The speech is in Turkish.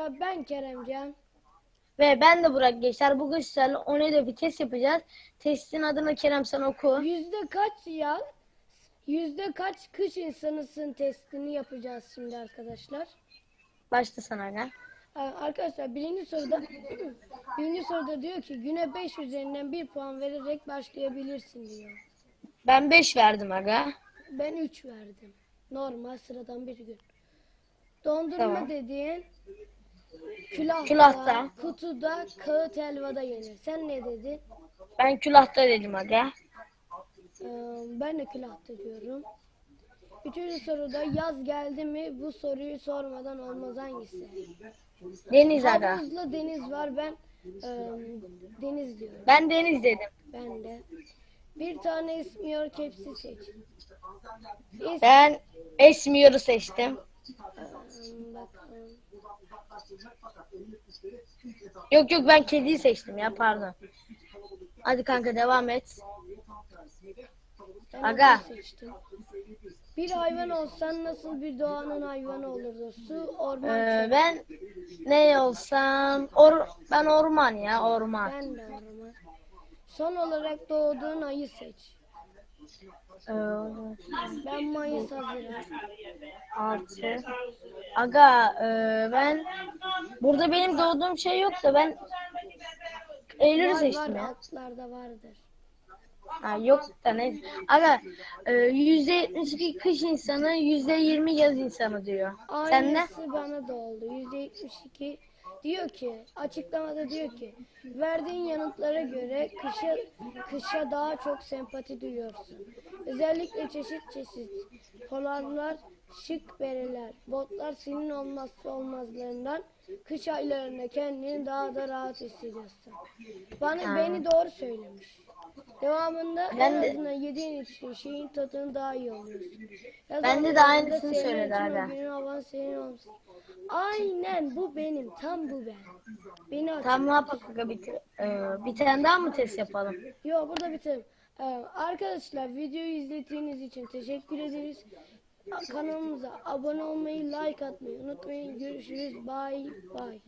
arkadaşlar ben Keremcan. Ve ben de Burak Geçer. Bugün sizlerle One'de bir test yapacağız. Testin adını Kerem sen oku. Yüzde kaç yaz, yüzde kaç kış insanısın testini yapacağız şimdi arkadaşlar. Başla sana aga. Arkadaşlar birinci soruda birinci soruda diyor ki güne 5 üzerinden 1 puan vererek başlayabilirsin diyor. Ben 5 verdim aga. Ben 3 verdim. Normal sıradan bir gün. Dondurma Tamam. dediğin külahta, Külahta. kutuda, kağıt helvada yenir. Sen ne dedin? Ben külahta dedim aga. Ee, ben de külahta diyorum. Üçüncü soruda yaz geldi mi bu soruyu sormadan olmaz hangisi? Deniz aga. Havuzla deniz var ben e, deniz diyorum. Ben Deniz dedim. Ben de. Bir tane esmiyor kepsi seç. Es, Ben Esmiyor'u seçtim. Ee, bakalım. Yok yok ben kediyi seçtim ya pardon. Hadi kanka devam et. Ben Aga. Bir hayvan olsan nasıl bir doğanın hayvanı olurdu? Su, orman, Ee, ben ne olsam or ben orman ya orman. Ben de orman. Son olarak doğduğun ayı seç. Ee, Ben Mayıs Haziran. artı. Aga e, ben burada benim doğduğum şey yok da ben Eylül'ü Var var seçtim ya. altlarda vardır. Ha, yok da ne? Aga e, %72 kış insanı %20 yaz insanı diyor. Sen? Aynısı bana da oldu. %72 diyor ki açıklamada diyor ki verdiğin yanıtlara göre kışa kışa daha çok sempati duyuyorsun. Özellikle çeşit çeşit polarlar, şık bereler, botlar senin olmazsa olmazlarından kış aylarında kendini daha da rahat hissediyorsun. Bana Ha. beni doğru söylemiş. Devamında Ben en de- azından yediğin için şeyin tadını daha iyi alıyorsun. Yaz Bende de aylarında aynısını söyledi günün havan senin olsun. Aynen bu benim. Tam bu ben. Beni. Tamam ne yapalım bir, e, bir tane daha mı test yapalım? Yo burada bitirelim. Ee, arkadaşlar videoyu izlediğiniz için teşekkür ederiz. Kanalımıza abone olmayı, like atmayı unutmayın. Görüşürüz. Bye bye.